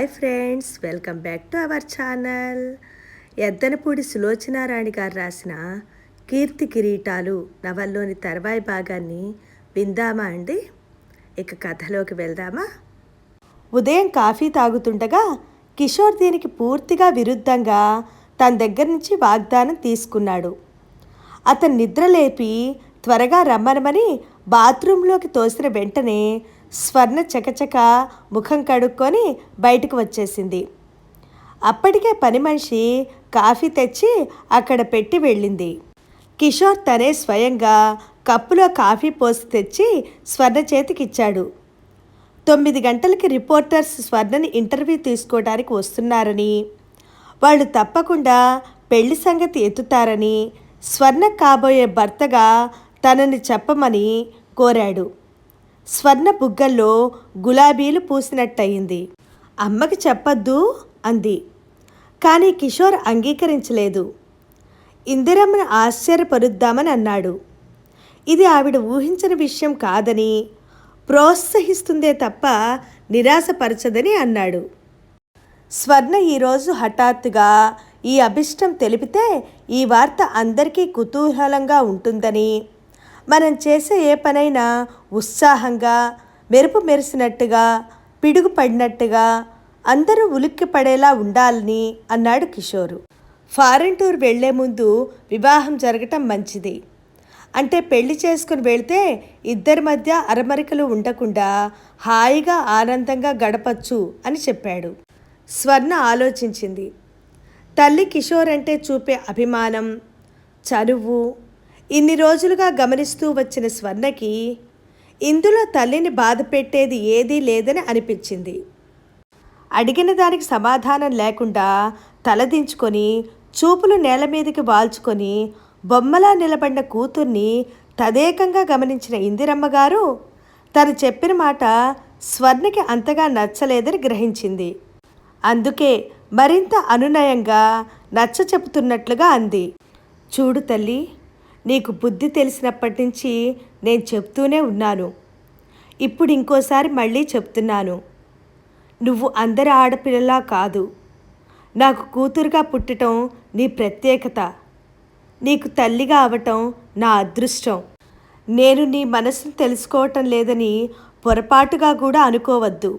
Hi friends welcome back to our channel. Yaddanapudi Sulochana Rani garu రాసిన కీర్తి కిరీటాలు నవల్లోని తర్వాయి భాగాన్ని విందామా అండి? ఇక కథలోకి వెళ్దామా? ఉదయం కాఫీ తాగుతుండగా కిషోర్ దీనికి పూర్తిగా విరుద్ధంగా తన దగ్గర నుంచి వాగ్దానం తీసుకున్నాడు. అతను నిద్రలేపి త్వరగా రమ్మనమని బాత్రూంలోకి తోసిన వెంటనే స్వర్ణ చకచక ముఖం కడుక్కొని బయటకు వచ్చేసింది. అప్పటికే పని మనిషి కాఫీ తెచ్చి అక్కడ పెట్టి వెళ్ళింది. కిషోర్ తనే స్వయంగా కప్పులో కాఫీ పోసి తెచ్చి స్వర్ణ చేతికిచ్చాడు. తొమ్మిది గంటలకి రిపోర్టర్స్ స్వర్ణని ఇంటర్వ్యూ తీసుకోవడానికి వస్తున్నారని వాళ్ళు తప్పకుండా పెళ్ళి సంగతి ఎత్తుతారని స్వర్ణ కాబోయే భర్తగా తనని చెప్పమని కోరాడు. స్వర్ణ బుగ్గల్లో గులాబీలు పూసినట్టయింది. అమ్మకి చెప్పద్దు అంది. కానీ కిషోర్ అంగీకరించలేదు. ఇందిరమ్మను ఆశ్చర్యపరుద్దామని అన్నాడు. ఇది ఆవిడ ఊహించిన విషయం కాదని ప్రోత్సహిస్తుందే తప్ప నిరాశపరచదని అన్నాడు. స్వర్ణ ఈరోజు హఠాత్తుగా ఈ అభిష్టం తెలిపితే ఈ వార్త అందరికీ కుతూహలంగా ఉంటుందని మనం చేసే ఏ పనైనా ఉత్సాహంగా మెరుపు మెరిసినట్టుగా పిడుగు పడినట్టుగా అందరూ ఉలిక్కి పడేలా ఉండాలని అన్నాడు కిషోరు. ఫారెన్ టూర్ వెళ్ళే ముందు వివాహం జరగటం మంచిది. అంటే పెళ్ళి చేసుకుని వెళ్తే ఇద్దరి మధ్య అరమరికలు ఉండకుండా హాయిగా ఆనందంగా గడపచ్చు అని చెప్పాడు. స్వర్ణ ఆలోచించింది. తల్లి కిషోర్ అంటే చూపే అభిమానం చనువు ఇన్ని రోజులుగా గమనిస్తూ వచ్చిన స్వర్ణకి ఇందులో తల్లిని బాధ పెట్టేది ఏదీ లేదని అనిపించింది. అడిగిన దానికి సమాధానం లేకుండా తలదించుకొని చూపులు నేల మీదకి వాల్చుకొని బొమ్మలా నిలబడిన కూతుర్ని తదేకంగా గమనించిన ఇందిరమ్మ గారు తను చెప్పిన మాట స్వర్ణకి అంతగా నచ్చలేదని గ్రహించింది. అందుకే మరింత అనునయంగా నచ్చ చెబుతున్నట్లుగా అంది. చూడు తల్లి నీకు బుద్ధి తెలిసినప్పటి నుంచి నేను చెప్తూనే ఉన్నాను. ఇప్పుడు ఇంకోసారి మళ్ళీ చెప్తున్నాను. నువ్వు అందరి ఆడపిల్లలా కాదు. నాకు కూతురుగా పుట్టడం నీ ప్రత్యేకత. నీకు తల్లిగా అవటం నా అదృష్టం. నేను నీ మనసును తెలుసుకోవటం లేదని పొరపాటుగా కూడా అనుకోవద్దు.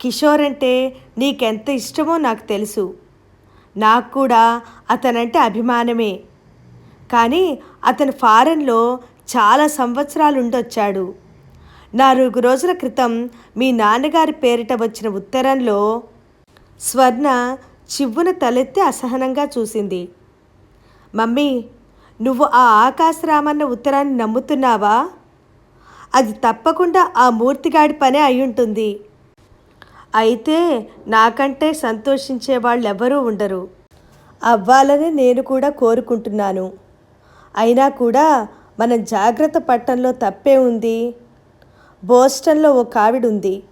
కిషోర్ అంటే నీకెంత ఇష్టమో నాకు తెలుసు. నాకు కూడా అతనంటే అభిమానమే. కానీ అతను ఫారెన్లో చాలా సంవత్సరాలు ఉండొచ్చాడు నాలుగు రోజుల క్రితం మీ నాన్నగారి పేరిట వచ్చిన ఉత్తరంలో స్వర్ణ చివ్వున తలెత్తి అసహనంగా చూసింది. మమ్మీ నువ్వు ఆ ఆకాశరామన్న ఉత్తరాన్ని నమ్ముతున్నావా? అది తప్పకుండా ఆ మూర్తిగాడి పనే అయ్యుంటుంది. అయితే నాకంటే సంతోషించే వాళ్ళు ఎవరూ ఉండరు. అవ్వాలని నేను కూడా కోరుకుంటున్నాను. అయినా కూడా మనం జాగ్రత్త పట్టణంలో తప్పే ఉంది. బోస్టన్లో ఒక ఆవిడ ఉంది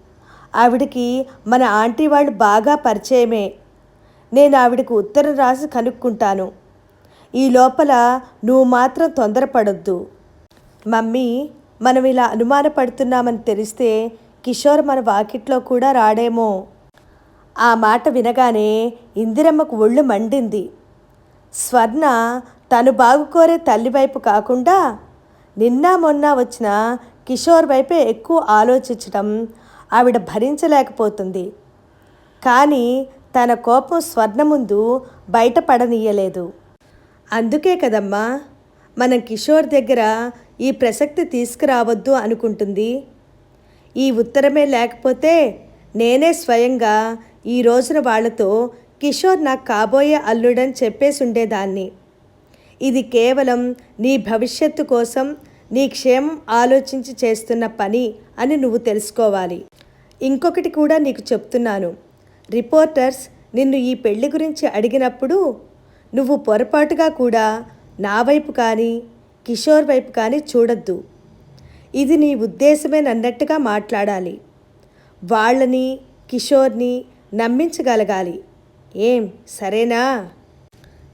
ఆవిడకి మన ఆంటీ వాళ్ళు బాగా పరిచయమే. నేను ఆవిడకు ఉత్తరం రాసి కనుక్కుంటాను. ఈ లోపల నువ్వు మాత్రం తొందరపడొద్దు. మమ్మీ మనం ఇలా అనుమానపడుతున్నామని తెలిస్తే కిషోర్ మన వాకిట్లో కూడా రాడేమో. ఆ మాట వినగానే ఇందిరమ్మకు ఒళ్ళు మండింది. స్వర్ణ తను బాగుకోరే తల్లి వైపు కాకుండా నిన్న మొన్న వచ్చిన కిషోర్ వైపే ఎక్కువ ఆలోచించడం ఆవిడ భరించలేకపోతుంది. కానీ తన కోపం స్వర్ణ ముందు బయటపడనీయలేదు అందుకే కదమ్మా మనం కిషోర్ దగ్గర ఈ ప్రసక్తి తీసుకురావద్దు అనుకుంటుంది. ఈ ఉత్తరమే లేకపోతే నేనే స్వయంగా ఈ రోజున వాళ్ళతో కిషోర్ నాకు కాబోయే అల్లుడని చెప్పేసి ఉండేదాన్ని ఇది కేవలం నీ భవిష్యత్తు కోసం నీ క్షేమం ఆలోచించి చేస్తున్న పని అని నువ్వు తెలుసుకోవాలి. ఇంకొకటి కూడా నీకు చెప్తున్నాను. రిపోర్టర్స్ నిన్ను ఈ పెళ్ళి గురించి అడిగినప్పుడు నువ్వు పొరపాటుగా కూడా నా వైపు కానీ కిషోర్ వైపు కానీ చూడొద్దు. ఇది నీ ఉద్దేశమేనన్నట్టుగా మాట్లాడాలి. వాళ్ళని కిషోర్ని నమ్మించగలగాలి. ఏం? సరేనా?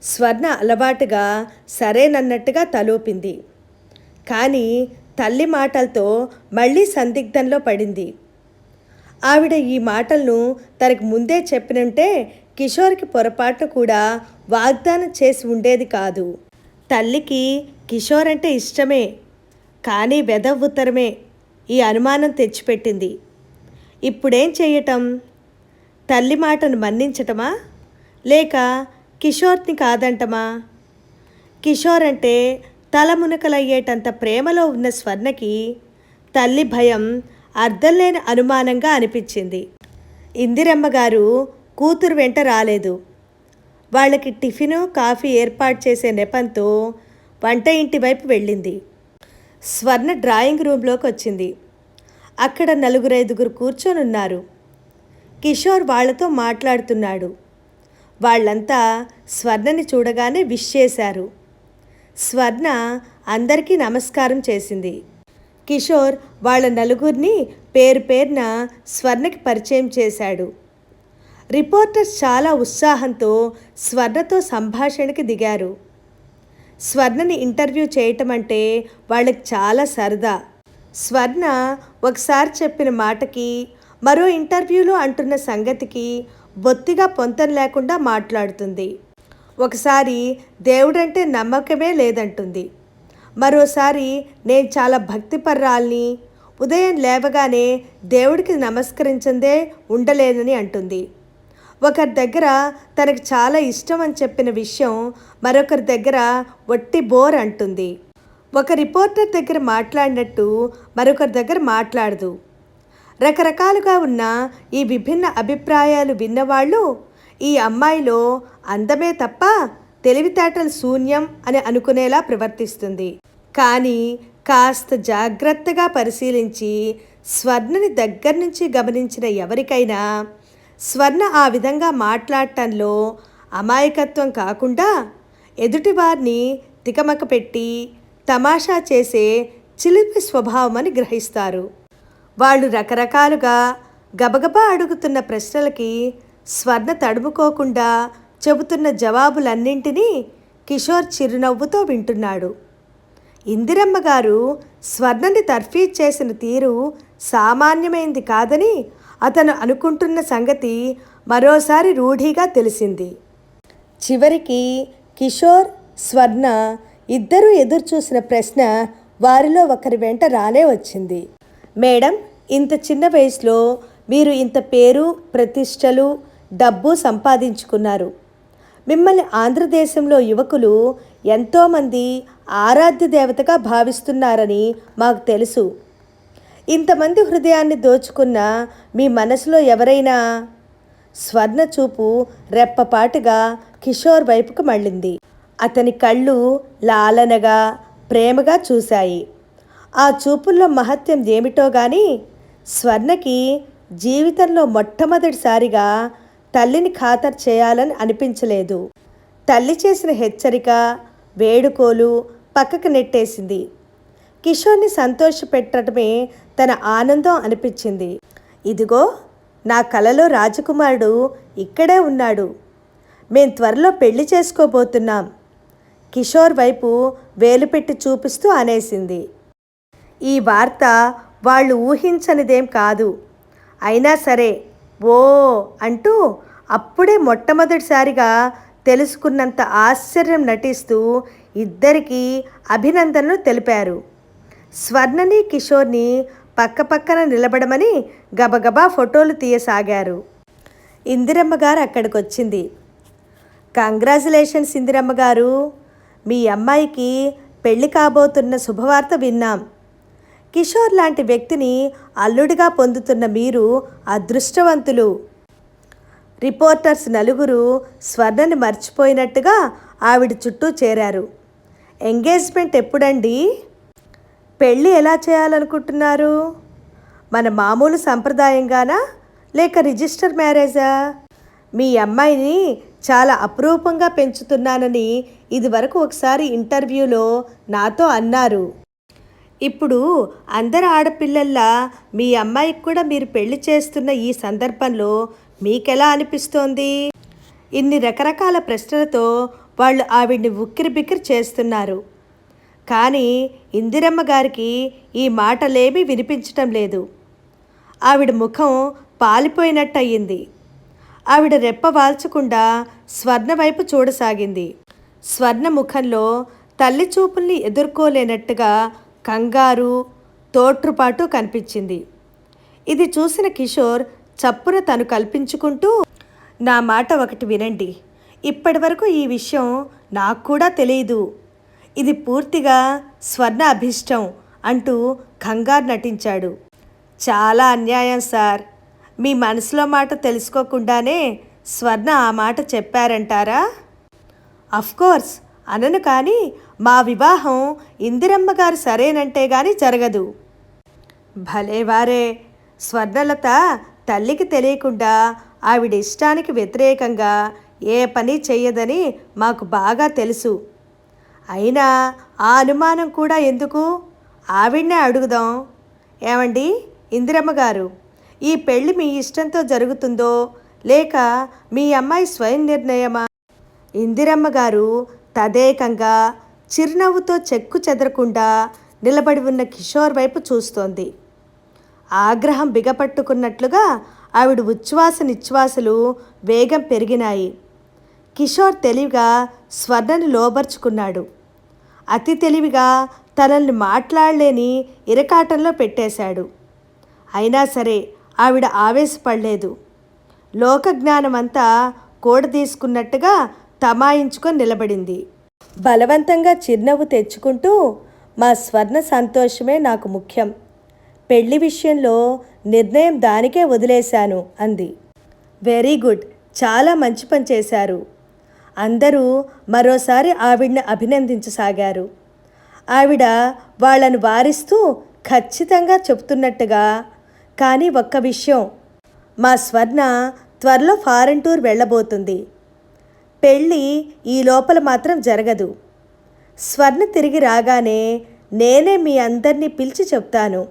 స్వర్ణ అలవాటుగా సరేనన్నట్టుగా తలూపింది. కానీ తల్లి మాటలతో మళ్ళీ సందిగ్ధంలో పడింది. ఆవిడ ఈ మాటలను తనకు ముందే చెప్పినంటే కిషోర్కి పొరపాటు కూడా వాగ్దానం చేసి ఉండేది కాదు. తల్లికి కిషోర్ అంటే ఇష్టమే కానీ వెదవ్ ఉత్తరమే ఈ అనుమానం తెచ్చిపెట్టింది. ఇప్పుడేం చేయటం? తల్లి మాటను మన్నించటమా? లేక కిషోర్ని కాదంటమా? కిషోర్ అంటే తల మునకలయ్యేటంత ప్రేమలో ఉన్న స్వర్ణకి తల్లి భయం అర్థం లేని అనుమానంగా అనిపించింది. ఇందిరమ్మ గారు కూతురు వెంట రాలేదు. వాళ్ళకి టిఫిను కాఫీ ఏర్పాటు చేసే నెపంతో వంట ఇంటి వైపు వెళ్ళింది. స్వర్ణ డ్రాయింగ్ రూమ్లోకి వచ్చింది. అక్కడ నలుగురు ఐదుగురు కూర్చొని ఉన్నారు కిషోర్ వాళ్ళతో మాట్లాడుతున్నాడు. వాళ్ళంతా స్వర్ణని చూడగానే విష్ చేశారు. స్వర్ణ అందరికీ నమస్కారం చేసింది. కిషోర్ వాళ్ళ నలుగురిని పేరు పేరున స్వర్ణకి పరిచయం చేశాడు. రిపోర్టర్స్ చాలా ఉత్సాహంతో స్వర్ణతో సంభాషణకి దిగారు. స్వర్ణని ఇంటర్వ్యూ చేయటం అంటే వాళ్ళకి చాలా సరదా. స్వర్ణ ఒకసారి చెప్పిన మాటకి మరో ఇంటర్వ్యూలో అంటున్న సంగతికి బొత్తిగా పొంతం లేకుండా మాట్లాడుతుంది. ఒకసారి దేవుడంటే నమ్మకమే లేదంటుంది. మరోసారి నేను చాలా భక్తిపర్రాల్ని ఉదయం లేవగానే దేవుడికి నమస్కరించిందే ఉండలేనని అంటుంది. ఒకరి దగ్గర తనకు చాలా ఇష్టం అని చెప్పిన విషయం మరొకరి దగ్గర వట్టి బోర్ అంటుంది. ఒక రిపోర్టర్ దగ్గర మాట్లాడినట్టు మరొకరి దగ్గర మాట్లాడదు. రకరకాలుగా ఉన్న ఈ విభిన్న అభిప్రాయాలు విన్నవాళ్ళు ఈ అమ్మాయిలో అందమే తప్ప తెలివితేటలు శూన్యం అని అనుకునేలా ప్రవర్తిస్తుంది. కానీ కాస్త జాగ్రత్తగా పరిశీలించి స్వర్ణని దగ్గర నుంచి గమనించిన ఎవరికైనా స్వర్ణ ఆ విధంగా మాట్లాడటంలో అమాయకత్వం కాకుండా ఎదుటివారిని తికమక పెట్టి తమాషా చేసే చిలిపి స్వభావమని గ్రహిస్తారు. వాళ్ళు రకరకాలుగా గబగబా అడుగుతున్న ప్రశ్నలకి స్వర్ణ తడుముకోకుండా చెబుతున్న జవాబులన్నింటినీ కిషోర్ చిరునవ్వుతో వింటున్నాడు. ఇందిరమ్మ గారు స్వర్ణని తర్ఫీజ్ చేసిన తీరు సామాన్యమైంది కాదని అతను అనుకుంటున్న సంగతి మరోసారి రూఢిగా తెలిసింది. చివరికి కిషోర్ స్వర్ణ ఇద్దరూ ఎదురుచూసిన ప్రశ్న వారిలో ఒకరి వెంట రానే వచ్చింది. మేడం ఇంత చిన్న వయసులో మీరు ఇంత పేరు ప్రతిష్టలు డబ్బు సంపాదించుకున్నారు. మిమ్మల్ని ఆంధ్రదేశంలో యువకులు ఎంతోమంది ఆరాధ్య దేవతగా భావిస్తున్నారని మాకు తెలుసు. ఇంతమంది హృదయాన్ని దోచుకున్న మీ మనసులో ఎవరైనా స్వర్ణ చూపు రెప్పపాటుగా కిషోర్ వైపుకు మళ్ళింది. అతని కళ్ళు లాలనగా ప్రేమగా చూశాయి. ఆ చూపుల్లో మహత్యం ఏమిటో గాని స్వర్ణకి జీవితంలో మొట్టమొదటిసారిగా తల్లిని ఖాతరు చేయాలని అనిపించలేదు. తల్లి చేసిన హెచ్చరిక వేడుకోలు పక్కకు నెట్టేసింది. కిషోర్ని సంతోషపెట్టడమే తన ఆనందం అనిపించింది. ఇదిగో నా కలలో రాజకుమారుడు ఇక్కడే ఉన్నాడు. మేం త్వరలో పెళ్ళి చేసుకోబోతున్నాం. కిషోర్ వైపు వేలు పెట్టి చూపిస్తూ అనేసింది. ఈ వార్త వాళ్ళు ఊహించనిదేం కాదు. అయినా సరే ఓ అంటూ అప్పుడే మొట్టమొదటిసారిగా తెలుసుకున్నంత ఆశ్చర్యం నటిస్తూ ఇద్దరికీ అభినందనలు తెలిపారు. స్వర్ణని కిషోర్ని పక్కపక్కన నిలబడమని గబగబా ఫోటోలు తీయసాగారు. ఇందిరమ్మ గారు అక్కడికి వచ్చింది కంగ్రాచులేషన్స్ ఇందిరమ్మ గారు మీ అమ్మాయికి పెళ్ళి కాబోతున్న శుభవార్త విన్నాం. కిషోర్ లాంటి వ్యక్తిని అల్లుడిగా పొందుతున్న మీరు అదృష్టవంతులు. రిపోర్టర్స్ నలుగురు స్వర్ణని మర్చిపోయినట్టుగా ఆవిడ చుట్టూ చేరారు. ఎంగేజ్మెంట్ ఎప్పుడండి? పెళ్ళి ఎలా చేయాలనుకుంటున్నారు? మన మామూలు సంప్రదాయంగానా? లేక రిజిస్టర్ మ్యారేజా? మీ అమ్మాయిని చాలా అపురూపంగా పెంచుతున్నానని ఇదివరకు ఒకసారి ఇంటర్వ్యూలో నాతో అన్నారు. ఇప్పుడు అందరు ఆడపిల్లల్లా మీ అమ్మాయికి కూడా మీరు పెళ్ళి చేస్తున్న ఈ సందర్భంలో మీకెలా అనిపిస్తోంది? ఇన్ని రకరకాల ప్రశ్నలతో వాళ్ళు ఆవిడ్ని ఉక్కిరి బిక్కిరి చేస్తున్నారు. కానీ ఇందిరమ్మ గారికి ఈ మాటలేమీ వినిపించటం లేదు. ఆవిడ ముఖం పాలిపోయినట్టయింది. ఆవిడ రెప్ప వాల్చకుండా స్వర్ణ వైపు చూడసాగింది. స్వర్ణ ముఖంలో తల్లి చూపుల్ని ఎదుర్కోలేనట్టుగా కంగారు తోట్రుపాటు కనిపించింది. ఇది చూసిన కిషోర్ చప్పున తను కల్పించుకుంటూ నా మాట ఒకటి వినండి. ఇప్పటి వరకు ఈ విషయం నాకు కూడా తెలియదు. ఇది పూర్తిగా స్వర్ణ అభిష్టం అంటూ కంగారు నటించాడు. చాలా అన్యాయం సార్. మీ మనసులో మాట తెలుసుకోకుండానే స్వర్ణ ఆ మాట చెప్పారంటారా? అఫ్కోర్స్ అనను కానీ మా వివాహం ఇందిరమ్మ గారు సరేనంటే గాని జరగదు. భలేవారే స్వర్ణలత తల్లికి తెలియకుండా ఆవిడ ఇష్టానికి వ్యతిరేకంగా ఏ పని చెయ్యదని మాకు బాగా తెలుసు. అయినా ఆ అనుమానం కూడా ఎందుకు? ఆవిడనే అడుగుదాం. ఏమండి? ఇందిరమ్మ గారు ఈ పెళ్ళి మీ ఇష్టంతో జరుగుతుందో లేక మీ అమ్మాయి స్వయం నిర్ణయమా? ఇందిరమ్మ గారు తదేకంగా చిరునవ్వుతో చెక్కు చెదరకుండా నిలబడి ఉన్న కిషోర్ వైపు చూస్తోంది. ఆగ్రహం బిగపట్టుకున్నట్లుగా ఆవిడ ఉచ్ఛ్వాస నిశ్వాసలు వేగం పెరిగినాయి. కిషోర్ తెలివిగా స్వర్ణను లోబర్చుకున్నాడు. అతి తెలివిగా తనల్ని మాట్లాడలేని ఇరకాటంలో పెట్టేశాడు. అయినా సరే ఆవిడ ఆవేశపడలేదు. లోకజ్ఞానమంతా కూడ తీసుకున్నట్టుగా తమాయించుకొని నిలబడింది. బలవంతంగా చిరునవ్వు తెచ్చుకుంటూ మా స్వర్ణ సంతోషమే నాకు ముఖ్యం. పెళ్ళి విషయంలో నిర్ణయం దానికే వదిలేశాను అంది. Very good. చాలా మంచి పని చేశారు. అందరూ మరోసారి ఆవిడ్ని అభినందించసాగారు. ఆవిడ వాళ్ళను వారిస్తూ ఖచ్చితంగా చెప్తున్నట్టుగా కానీ ఒక్క విషయం. మా స్వర్ణ త్వరలో ఫారెన్ టూర్ వెళ్ళబోతుంది. పెళ్ళి ఈ లోపల మాత్రం జరగదు. స్వర్ణ తిరిగి రాగానే నేనే మీ అందరినీ పిలిచి చెప్తాను.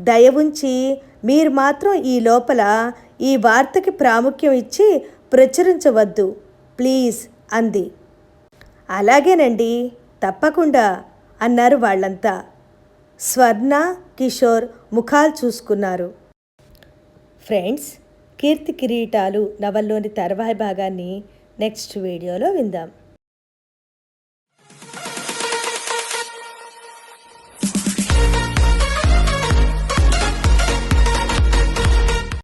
దయ ఉంచి మీరు మాత్రం ఈ లోపల ఈ వార్తకి ప్రాముఖ్యం ఇచ్చి ప్రచురించవద్దు. ప్లీజ్ అంది. అలాగేనండి తప్పకుండా అన్నారు వాళ్ళంతా. స్వర్ణ కిషోర్ ముఖాలు చూసుకున్నారు. ఫ్రెండ్స్ కీర్తి కిరీటాలు నవల్లోని తర్వాయి భాగాన్ని నెక్స్ట్ వీడియోలో విందాం